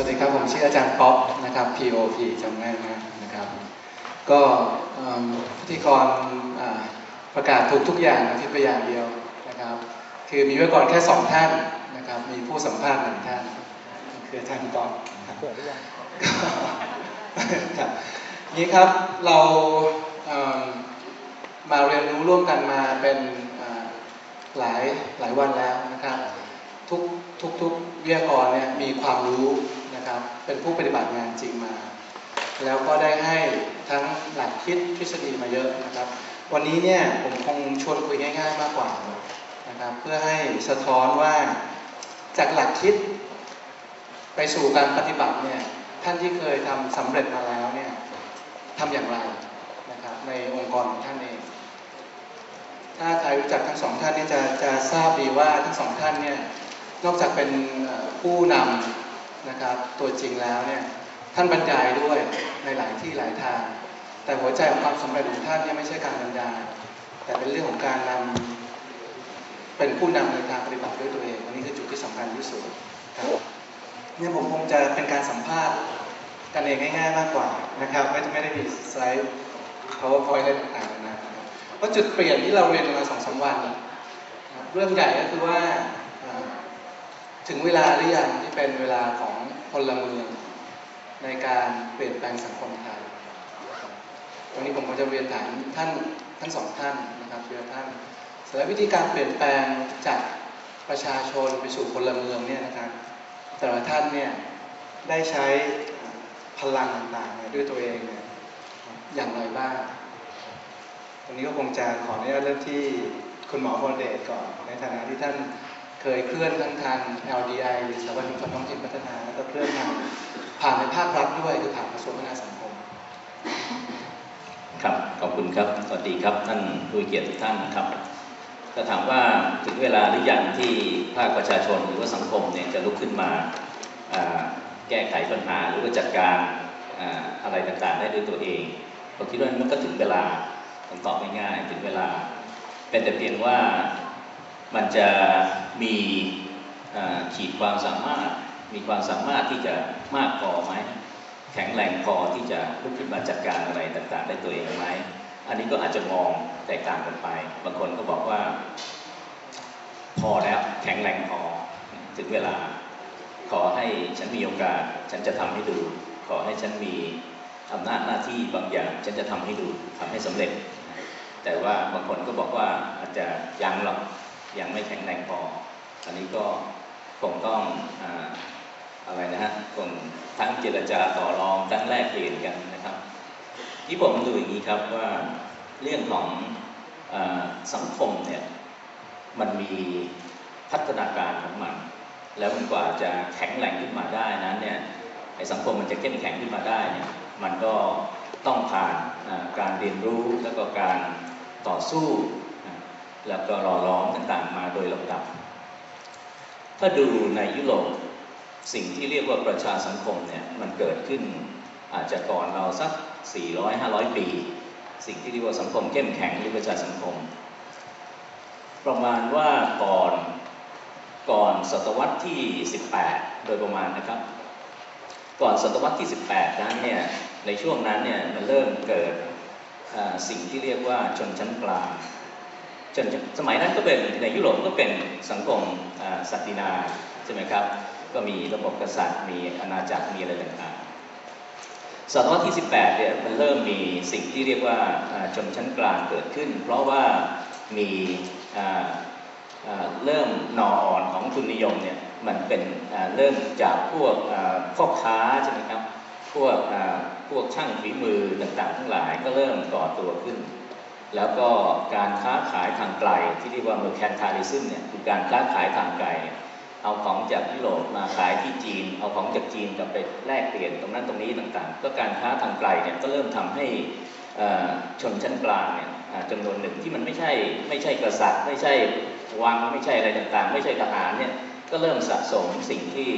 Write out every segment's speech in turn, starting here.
วัสดีครับ ผมชื่ออาจารย์ป๊อปนะครับ POP จำง่ายมากนะครับ ก็พิธีกรประกาศถูกทุกอย่างอาทิตย์ไปอย่างเดียวนะครับ คือมีไว้ก่อนแค่สองท่านนะครับ มีผู้สัมภาษณ์หนึ่งท่าน คืออาจารย์ป๊อปก็แบบนี้ครับเรามาเรียนรู้ร่วมกันมาเป็นหลายหลายวันแล้วนะครับ ทุกทุกทุกวิทยากรเนี่ยมีความรู้ นะครับ เป็นผู้ปฏิบัติงานจริงมา แล้วก็ได้ให้ทั้งหลักคิดทฤษฎีมาเยอะนะครับ วันนี้เนี่ยผมคงชวนคุยง่าย ๆ มากกว่านะครับ เพื่อให้สะท้อนว่าจากหลักคิด ไปสู่การปฏิบัติเนี่ยท่านที่เคยทำสำเร็จมาแล้วเนี่ยทำอย่างไรนะครับในองค์กรของท่านเอง ถ้าใครรู้จักทั้งสองท่านเนี่ยจะจะทราบดีว่าทั้งสองท่านเนี่ยนอกจากเป็นผู้นำ นะครับ ตัวจริงแล้วเนี่ยท่านบรรยายด้วยในหลายที่หลายทาง แต่หัวใจของความสำเร็จของท่านเนี่ยไม่ใช่การบรรยาย แต่เป็นเรื่องของการนำเป็นผู้นำในทางปฏิบัติด้วยตัวเองอันนี้คือจุดที่สำคัญที่สุดครับเนี่ยผมคงจะเป็นการสัมภาษณ์กันเองง่ายๆมากกว่านะครับไม่ไม่ได้มีสไลด์ powerpoint อะไรต่างๆนะครับเพราะจุดเปลี่ยนที่เราเรียนมาสองสามวัน เรื่องใหญ่ก็คือว่าถึงเวลาหรือยัง เป็นเวลาของพลเมือง ในการเปลี่ยนแปลงสังคมไทยวันนี้ผมก็จะเรียนถามท่านทั้งสองท่านนะครับเรียนท่านสำหรับวิธีการเปลี่ยนแปลงจากประชาชนไปสู่พลเมืองเนี่ยนะครับ แต่ละท่านเนี่ยได้ใช้พลังต่างๆด้วยตัวเองเนี่ยอย่างไรบ้างวันนี้ก็คงจะขออนุญาตเริ่มที่คุณหมอพลเดชก่อน ในฐานะที่ท่าน เคยเคลื่อนทั้งทาง LDI หรือสถาบันชุมนท้องถิ่นพัฒนา แล้วก็เคลื่อนทางผ่านในภาครัฐด้วยคือผ่านกระทรวงพัฒนาสังคม ครับ ขอบคุณครับ สวัสดีครับท่านผู้เกียรติทุกท่านนะครับก็ถามว่าถึงเวลาหรือยังที่ภาคประชาชนหรือว่าสังคมเนี่ยจะลุกขึ้นมาแก้ไขปัญหาหรือว่าจัดการอ่าอะไรต่างๆได้ด้วยตัวเองผมคิดว่ามันก็ถึงเวลาผมตอบง่ายๆถึงเวลา เป็นแต่เพียงว่า มันจะมีขีดความสามารถ มีความสามารถที่จะมากพอไหมแข็งแรงพอที่จะลุกขึ้นมาจัดการอะไรต่างๆ ได้ตัวเองไหมอันนี้ก็อาจจะมองแตกต่างกันไป บางคนก็บอกว่า พอแล้วแข็งแรงพอถึงเวลา ขอให้ฉันมีโอกาส ฉันจะทำให้ดู ขอให้ฉันมีอำนาจหน้าที่บางอย่าง ฉันจะทำให้ดูทำให้สำเร็จ แต่ว่าบางคนก็บอกว่าอาจจะยังหรอก ยังไม่แข็งแรงพออันนี้ก็คงต้องออะไรนะฮะคงทั้งเจรจาต่อรองทั้งแลกเปลี่ยนกันนะครับที่ผมดูอย่างนี้ครับว่าเรื่องของอสังคมเนี่ยมันมีพัฒนาการของมัน แล้วมันกว่าจะแข็งแรงขึ้นมาได้นั้นเนี่ยไอ้สังคมมันจะเข้มแข็งขึ้นมาได้เนี่ยมันก็ต้องผ่านการเรียนรู้แล้วก็การต่อสู้ แล้วก็รอล้อมต่างๆ มาโดยลำดับ ถ้าดูในยุโรปสิ่งที่เรียกว่าประชาสังคมเนี่ยมันเกิดขึ้นอาจจะก่อนเราสัก 400-500 ปี สิ่งที่เรียกว่าสังคมเข้มแข็งหรือประชาสังคม ประมาณว่าก่อนก่อนศตวรรษที่ 18 โดยประมาณนะครับ ก่อนศตวรรษที่ 18 นั้นเนี่ยในช่วงนั้นเนี่ยมันเริ่มเกิดสิ่งที่เรียกว่าชนชั้นกลาง ชนสมัยนั้นก็เป็นในยุโรปก็เป็นสังคมอ่าศักดินาใช่ไหมครับ ก็มีระบบกษัตริย์ มีอาณาจักร มีอะไรต่างๆศตวรรษที่ 18 เนี่ยมันเริ่มมีสิ่งที่เรียกว่าชนชั้นกลางเกิดขึ้น เพราะว่ามีเริ่มนออ่อนของทุนนิยมเนี่ยมันเป็นเริ่มจากพวกอ่าพ่อค้าใช่ไหมครับ พวกพวกช่างฝีมือต่างๆ ทั้งหลายก็เริ่มก่อตัวขึ้น แล้วก็การค้าขายทางไกลที่เรียกว่า mercantilism เนี่ยคือการค้าขายทางไกล เอาของจากยุโรปมาขายที่จีน เอาของจากจีนกลับไปแลกเปลี่ยนตรงนั้นตรงนี้ต่างๆ ก็การค้าทางไกลเนี่ยก็เริ่มทำให้ชนชั้นกลางเนี่ยจำนวนหนึ่งที่มันไม่ใช่ไม่ใช่กษัตริย์ ไม่ใช่วังไม่ใช่อะไรต่างๆ ไม่ใช่ทหารเนี่ยก็เริ่มสะสมสิ่งที่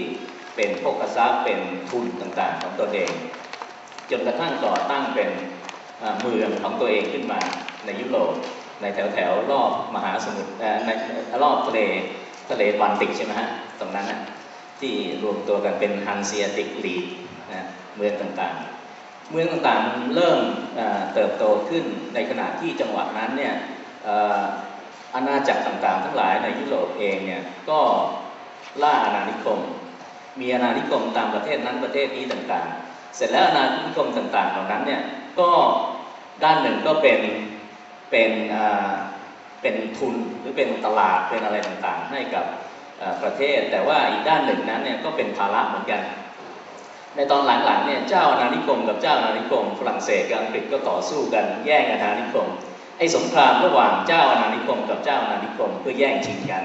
เป็นพวกกษัตริย์เป็นทุนต่างๆ ของตัวเอง จนกระทั่งก่อตั้งเป็นเมืองของตัวเองขึ้นมา ในยุโรปในแถวแถวรอบมหาสมุทรในรอบทะเลทะเลบอลติกใช่ไหมฮะตรงนั้นนะที่รวมตัวกันเป็นฮันเซียติกลีกนะเมืองต่างๆ เมืองต่างๆเริ่มเติบโตขึ้นในขณะที่จังหวะนั้นเนี่ยอาณาจักรต่างๆ ทั้งหลายในยุโรปเองเนี่ยก็ล่าอาณานิคม มีอาณานิคมตามประเทศนั้นประเทศนี้ต่างๆ เสร็จแล้วอาณานิคมต่างๆเหล่านั้นเนี่ยก็ด้านหนึ่งก็เป็น เป็นเป็นทุนหรือเป็นตลาดเป็นอะไรต่างๆ ให้กับประเทศ แต่ว่าอีกด้านหนึ่งนั้นเนี่ยก็เป็นภาระเหมือนกัน ในตอนหลังๆเนี่ยเจ้าอาณานิคมกับเจ้าอาณานิคม ฝรั่งเศสกับอังกฤษก็ต่อสู้กันแย่งอาณานิคมไอ้สงครามระหว่างเจ้าอาณานิคม กับเจ้าอาณานิคมเพื่อแย่งชิงกัน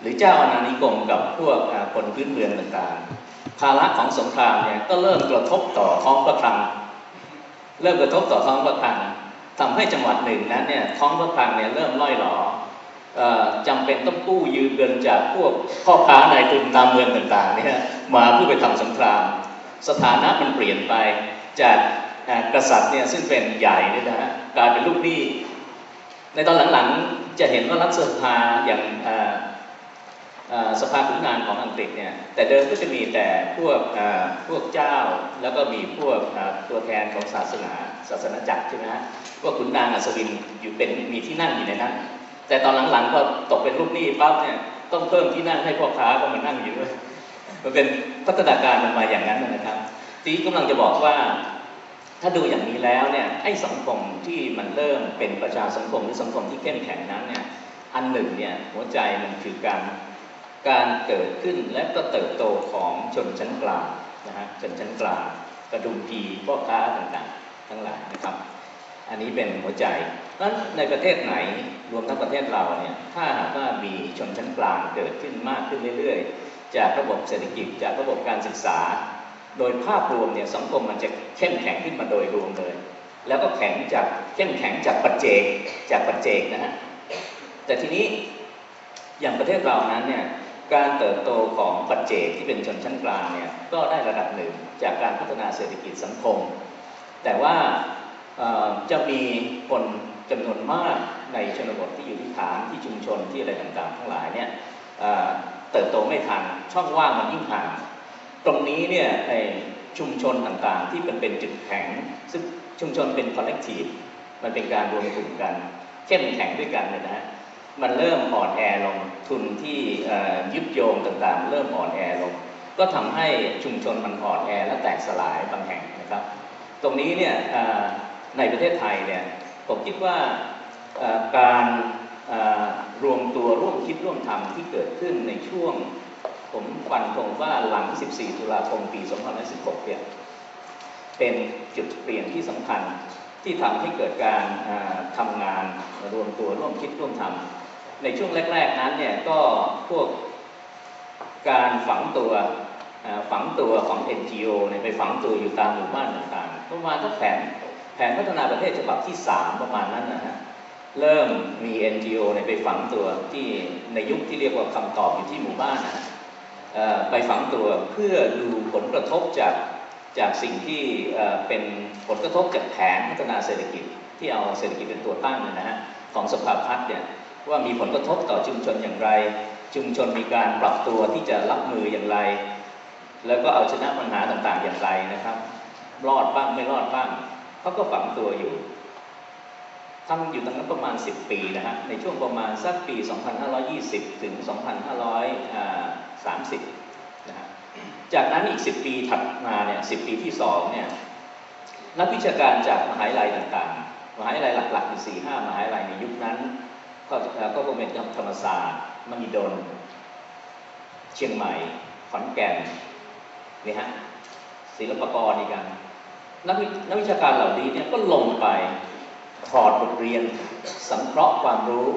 หรือเจ้าอาณานิคมกับพวกคนพื้นเมืองต่างๆ ภาระของสงครามเนี่ยก็เริ่มกระทบต่อท้องพระคลังเริ่มกระทบต่อท้องพระคลัง ทำให้จังหวัดหนึ่งนั้นเนี่ยท้องระคลังเนี่ยเริ่มล่อยหลอเอ่อจำเป็นต้องกู้ยืมเงินจากพวกพ่อค้านายทุนตามเมืองต่างๆเนี่ยมาเพื่อไปทำสงคราม สถานะมันเปลี่ยนไปจากกษัตริย์เนี่ยซึ่งเป็นใหญ่นี่นะฮะกลายเป็นลูกหนี้ในตอนหลังๆจะเห็นว่ารัฐสภาอย่างสภาขุนนางของอังกฤษเนี่ยแต่เดิมก็จะมีแต่พวกพวกเจ้าแล้วก็มีพวกตัวแทนของศาสนาศาสนาจักรใช่ไหมฮะ วกขุนนางอัศวินอยู่เป็นมีที่นั่งอยู่ในนั้น แต่ตอนหลังๆพอตกเป็นลูกหนี้ปั๊บเนี่ยต้องเพิ่มที่นั่งให้พ่อค้าก็มานั่งอยู่ด้วยมันเป็นพัฒนาการมันมาอย่างนั้นนะครับ ทีนี้กำลังจะบอกว่าถ้าดูอย่างนี้แล้วเนี่ยไอ้สังคมที่มันเริ่มเป็นประชาสังคมหรือสังคมที่เข้มแข็งนั้นเนี่ยอันหนึ่งเนี่ยหัวใจมันคือการการเกิดขึ้นและก็เติบโตของชนชั้นกลางนะฮะชนชั้นกลางกระดุมพีพ่อค้าต่างๆ ทั้งหลายนะครับ อันนี้เป็นหัวใจนั้นในประเทศไหนรวมทั้งประเทศเราเนี่ยถ้าหากว่ามีชนชั้นกลางเกิดขึ้นมากขึ้นเรื่อยๆ จากระบบเศรษฐกิจจากระบบการศึกษา โดยภาพรวมเนี่ยสังคมมันจะเข้มแข็งขึ้นมาโดยรวมเลย แล้วก็แข็งจากเข้มแข็งจากปัจเจกจากปัจเจกนะฮะแต่ทีนี้อย่างประเทศเรานั้นเนี่ยการเติบโตของปัจเจกที่เป็นชนชั้นกลางเนี่ยก็ได้ระดับหนึ่งจากการพัฒนาเศรษฐกิจสังคม แต่ว่า จะมีคนจำนวนมากในชนบทที่อยู่ที่ฐานที่ชุมชนที่อะไรต่างๆ ทั้งหลายเนี่ยเติบโตไม่ทันช่องว่างมันยิ่งห่างตรงนี้เนี่ยในชุมชนต่างๆ ที่เป็นเป็นจุดแข็ง ซึ่งชุมชนเป็น collective มันเป็นการรวมกลุ่มกัน เข้มแข็งด้วยกันเนี่ยนะฮะมันเริ่มอ่อนแอลงทุนที่ยึดโยงต่างๆ เริ่มอ่อนแอลง ก็ทำให้ชุมชนมันอ่อนแอและแตกสลายบางแห่งนะครับ ตรงนี้เนี่ย ในประเทศไทยเนี่ยผมคิดว่าการรวมตัวร่วมคิดร่วมทำที่เกิดขึ้นในช่วง ผมฟันธงว่าหลัง 14 ตุลาคมปี 2016 เนี่ยเป็นจุดเปลี่ยนที่สำคัญที่ทำให้เกิดการทำงานรวมตัวร่วมคิดร่วมทำในช่วงแรก ๆ นั้นเนี่ยก็พวกการฝังตัวฝังตัวของ NGO เนี่ยไปฝังตัวอยู่ตามหมู่บ้านต่างๆประมาณถ้าแผน แผนพัฒนาประเทศฉบับที่ 3 ประมาณนั้นนะฮะเริ่มมี NGO เนี่ยไปฝังตัวที่ในยุคที่เรียกว่าคำตอบอยู่ที่หมู่บ้านนะฮะเอ่อไปฝังตัวเพื่อดูผลกระทบจากจากสิ่งที่เป็นผลกระทบจากแผนพัฒนาเศรษฐกิจ ที่เอาเศรษฐกิจเป็นตัวตั้งเนี่ยนะฮะของสภาพัฒน์เนี่ยว่ามีผลกระทบต่อชุมชนอย่างไร ชุมชนมีการปรับตัวที่จะรับมืออย่างไร แล้วก็เอาชนะปัญหาต่างๆอย่างไรนะครับ รอดบ้างไม่รอดบ้าง เขาก็ฝังตัวอยู่ทำอยู่ตรงนั้นประมาณ 10 ปีนะฮะในช่วงประมาณสักปี 2520 ถึง 2530นะฮะจากนั้นอีก 10 ปีถัดมาเนี่ย10 ปีที่2เนี่ยนักวิชาการจากมหาวิทยาลัยต่างๆ มหาวิทยาลัยหลักๆอยู่4-5มหาวิทยาลัยในยุคนั้น ก็เอ่อก็คงเป็นธรรมศาสตร์มหิดล เชียงใหม่ ขอนแก่นนี่ฮะศิลปากรอีกกัน นักวินักวิชาการเหล่านี้เนี่ยก็ลงไปถอดบทเรียนสังเคราะห์ความรู้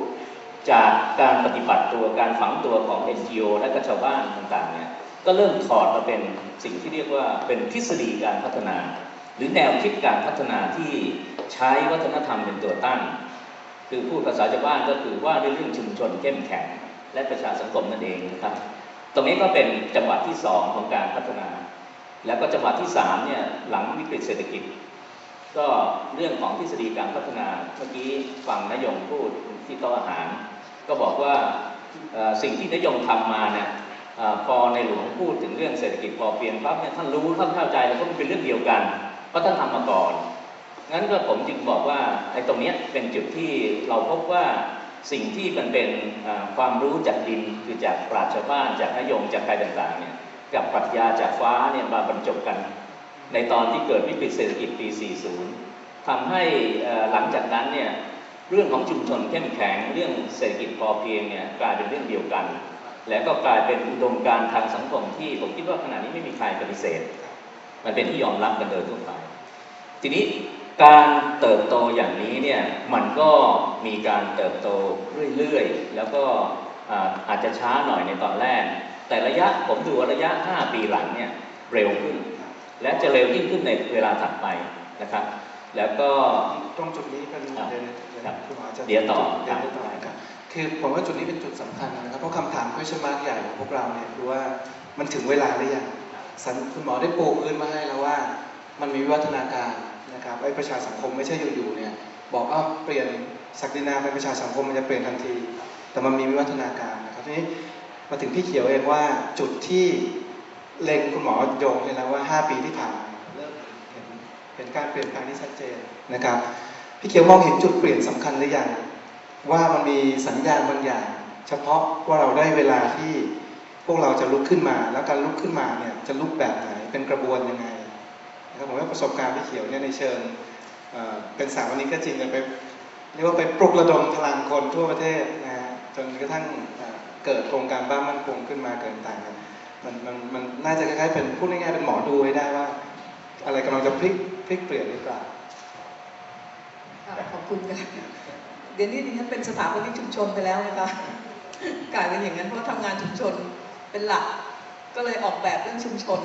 จากการปฏิบัติตัวการฝังตัวของ NGO และก็ชาวบ้านต่างๆเนี่ยก็เริ่มถอดมาเป็นสิ่งที่เรียกว่าเป็นทฤษฎีการพัฒนา หรือแนวคิดการพัฒนาที่ใช้วัฒนธรรมเป็นตัวตั้ง คือพูดภาษาชาวบ้านก็คือว่าด้วยเรื่องชุมชนเข้มแข็งและประชาสังคมนั่นเองนะครับ ตรงนี้ก็เป็นจังหวะที่สองของการพัฒนา แล้วก็จังหวะที่สามเนี่ยหลังวิกฤตเศรษฐกิจ ก็เรื่องของทฤษฎีการพัฒนาเมื่อกี้ฟังนายงพูดที่โต๊ะอาหาร ก็บอกว่าสิ่งที่นายงทำมาเนี่ยอพอในหลวงพูดถึงเรื่องเศรษฐกิจพอเพียงปั๊บเนี่ยท่านรู้ท่านเข้าใจแล้วก็มันเป็นเรื่องเดียวกันเพราะท่านทำมาก่อนงั้นก็ผมจึงบอกว่าไอ้ตรงนี้เป็นจุดที่เราพบว่าสิ่งที่มันเป็นความรู้จากดินคือจากปราชญ์ชาวบ้านจากนโยมจากใครต่างๆเนี่ย กับปรัชญาจากฟ้าเนี่ยมาบรรจบกัน ในตอนที่เกิดวิกฤตเศรษฐกิจปี 40ทำให้หลังจากนั้นเนี่ยเรื่องของชุมชนเข้มแข็งเรื่องเศรษฐกิจพอเพียงเนี่ยกลายเป็นเรื่องเดียวกัน และก็กลายเป็นอุดมการทางสังคมที่ผมคิดว่าขณะนี้ไม่มีใครปฏิเสธ มันเป็นที่ยอมรับกันโดยทั่วไป ทีนี้การเติบโตอย่างนี้เนี่ยมันก็มีการเติบโตเรื่อยๆ แล้วก็อาจจะช้าหน่อยในตอนแรก แต่ระยะผมดูว่าระยะ 5 ปีหลังเนี่ยเร็วขึ้น และจะเร็วยิ่งขึ้นในเวลาถัดไปนะครับ แล้วก็ตรงจุดนี้เป็นครับเดี๋ยวเดี๋ยวครับคุณหมอจะเดี๋ยวต่อเดี๋ยวต่อครับครับคือผมว่าจุดนี้เป็นจุดสำคัญนะครับเพราะคำถาม question mark ใหญ่ของพวกเราเนี่ยคือว่ามันถึงเวลาหรือยังสันคุณหมอได้ปูพื้นมาให้แล้วว่า มันมีวิวัฒนาการนะครับไอ้ประชาสังคมไม่ใช่อยู่ๆเนี่ยบอกอ้าวเปลี่ยนศักดินาเป็นประชาสังคมมันจะเปลี่ยนทันที แต่มันมีวิวัฒนาการนะครับทีนี้ มาถึงพี่เขียวเองว่าจุดที่เล็งคุณหมอโยงเลยแล้วว่า 5 ปีที่ผ่านมาเริ่มเห็นเห็นการเปลี่ยนแปลงที่ชัดเจนนะครับพี่เขียวมองเห็นจุดเปลี่ยนสำคัญหรือยังว่ามันมีสัญญาณบางอย่าง เฉพาะว่าเราได้เวลาที่พวกเราจะลุกขึ้นมา แล้วการลุกขึ้นมาเนี่ยจะลุกแบบไหนเป็นกระบวนยังไงนะครับผมว่าประสบการณ์พี่เขียวเนี่ยในเชิงเเป็นสถาปนิกก็จริงแต่ไปเรียกว่าไปปลุกระดมพลังคนทั่วประเทศนะฮะจนกระทั่ง เกิดโครงการบ้านมั่นคงขึ้นมาเกินต่างกันมันมันมันน่าจะคล้ายๆเป็นพูดง่ายๆเป็นหมอดูให้ได้ว่า อะไรกำลังจะพลิกพลิกเปลี่ยนหรือเปล่าขอบคุณค่ะเดี๋ยวนี้ดิฉันเป็นสถาปนิกชุมชนไปแล้วนะคะกลายเป็นอย่างนั้นเพราะทำงานชุมชนเป็นหลัก ก็เลยออกแบบเรื่องชุมชน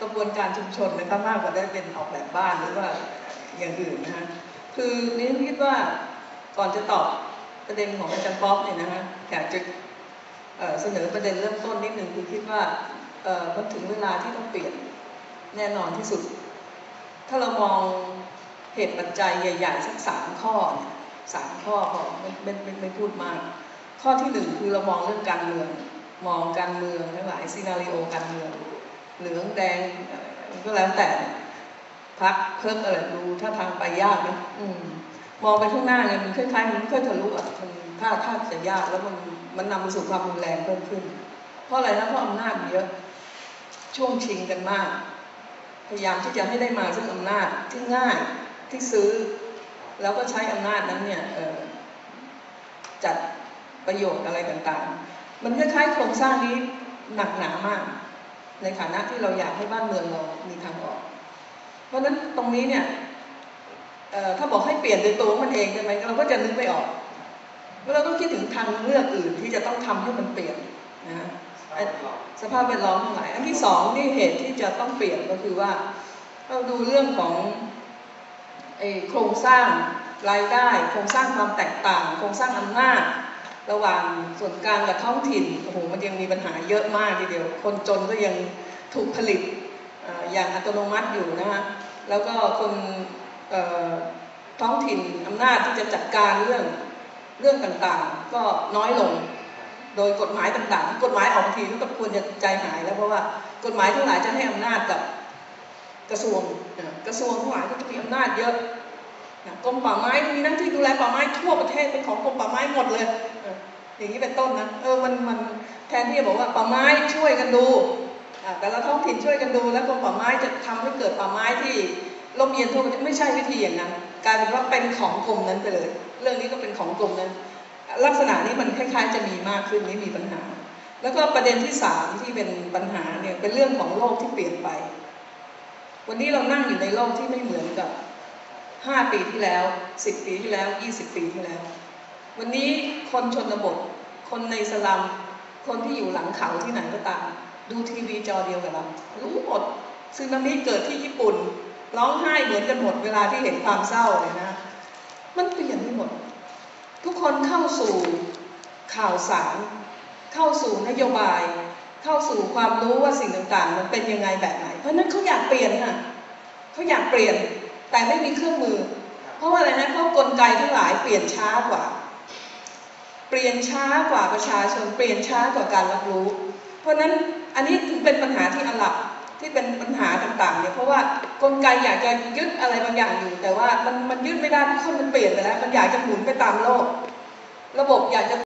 กระบวนการชุมชนนะคะมากกว่าได้เป็นออกแบบบ้านหรือว่าอย่างอื่นนะคะคือนี่คิดว่าก่อนจะตอบประเด็นของอาจารย์ป๊อปเนี่ยนะคะอยากจะ เสนอประเด็นเริ่มต้นนิดหนึ่งคือคิดว่าเอ่อมันถึงเวลาที่ต้องเปลี่ยนแน่นอนที่สุด ถ้าเรามองเหตุปัจจัยใหญ่ๆสักสามข้อเนี่ยสามข้อพอไม่ไม่ไม่ไม่พูดมาก ข้อที่หนึ่งคือเรามองเรื่องการเมือง มองการเมืองทั้งหลายซีนารีโอการเมืองเหลืองแดงก็แล้วแต่พักเพิ่มอะไรดูถ้าทางไปยากนะอืมมองไปข้างหน้าเนี่ยมันคล้ายๆมันค่อยทะลุอะมันถ้าถ้าจะยากแล้วมัน มันนำไปสู่ความรุนแรงเพิ่มขึ้น เพราะอะไรนะเพราะอำนาจเยอะช่วงชิงกันมาก พยายามที่จะให้ได้มาซึ่งอำนาจที่ง่ายที่ซื้อ แล้วก็ใช้อำนาจนั้นเนี่ยจัดประโยชน์อะไรต่างๆ มันคล้ายๆโครงสร้างนี้หนักหนามาก ในฐานะที่เราอยากให้บ้านเมืองเรามีทางออก เพราะฉะนั้นตรงนี้เนี่ยถ้าบอกให้เปลี่ยนโดยตัวมันเองใช่ไหมเราก็จะนึกไม่ออก เราต้องคิดถึงทางเลือกอื่นที่จะต้องทำให้มันเปลี่ยนนะฮะสภาพแวดล้อมทั้งหลาย อันที่สองนี่เหตุที่จะต้องเปลี่ยนก็คือว่า เราดูเรื่องของไอ้โครงสร้างรายได้ โครงสร้างความแตกต่าง โครงสร้างอำนาจ ระหว่างส่วนกลางกับท้องถิ่นโอ้โหมันยังมีปัญหาเยอะมากทีเดียว คนจนก็ยังถูกผลิตอ่าอย่างอัตโนมัติอยู่นะคะแล้วก็คนเอ่อท้องถิ่นอำนาจที่จะจัดการเรื่อง เรื่องต่างๆ ก็น้อยลง โดยกฎหมายต่างๆ กฎหมายออกทีก็ควรจะใจหายแล้วเพราะว่ากฎหมายทั้งหลายจะให้อำนาจกับกระทรวงกระทรวงทั้งหลายก็จะมีอำนาจเยอะกรมป่าไม้มีหน้าที่ดูแลป่าไม้ทั่วประเทศเป็นของกรมป่าไม้หมดเลยอย่างนี้เป็นต้นนะเออมันมันแทนที่จะบอกว่าป่าไม้ช่วยกันดูแต่ละท้องถิ่นช่วยกันดู แล้วกรมป่าไม้จะทำให้เกิดป่าไม้ที่ร่มเย็นทั่วประเทศไม่ใช่วิธีอย่างนั้น กลายเป็นว่าเป็นของกรมนั้นไปเลย เรื่องนี้ก็เป็นของกรมนั้น ลักษณะนี้มันคล้ายๆ จะมีมากขึ้นไม่มีปัญหา แล้วก็ประเด็นที่สามที่เป็นปัญหาเนี่ยเป็นเรื่องของโลกที่เปลี่ยนไป วันนี้เรานั่งอยู่ในโลกที่ไม่เหมือนกับห้าปีที่แล้วสิบปีที่แล้วยี่สิบปีที่แล้ว วันนี้คนชนบท คนในสลัมคนที่อยู่หลังเขาที่ไหนก็ตาม ดูทีวีจอเดียวกับเรารู้หมดซึนามิเกิดที่ญี่ปุ่น ร้องไห้เหมือนกันหมดเวลาที่เห็นความเศร้าเลยนะ มันเปลี่ยนไปหมด ทุกคนเข้าสู่ข่าวสาร เข้าสู่นโยบาย เข้าสู่ความรู้ว่าสิ่งต่างๆ มันเป็นยังไงแบบไหน เพราะนั้นเขาอยากเปลี่ยนค่ะเขาอยากเปลี่ยนแต่ไม่มีเครื่องมือ เพราะว่าอะไรนะเพราะกลไกทั้งหลายเปลี่ยนช้ากว่า เปลี่ยนช้ากว่าประชาชน เปลี่ยนช้ากว่าการรับรู้ เพราะนั้นอันนี้ถึงเป็นปัญหาที่อันหลัก ที่เป็นปัญหาต่างๆเนี่ยเพราะว่ากลไกอยากจะยึดอะไรบางอย่างอยู่ แต่ว่ามันมันยึดไม่ได้เพราะคนมันเปลี่ยนไปแล้ว มันอยากจะหมุนไปตามโลก ระบบอยากจะ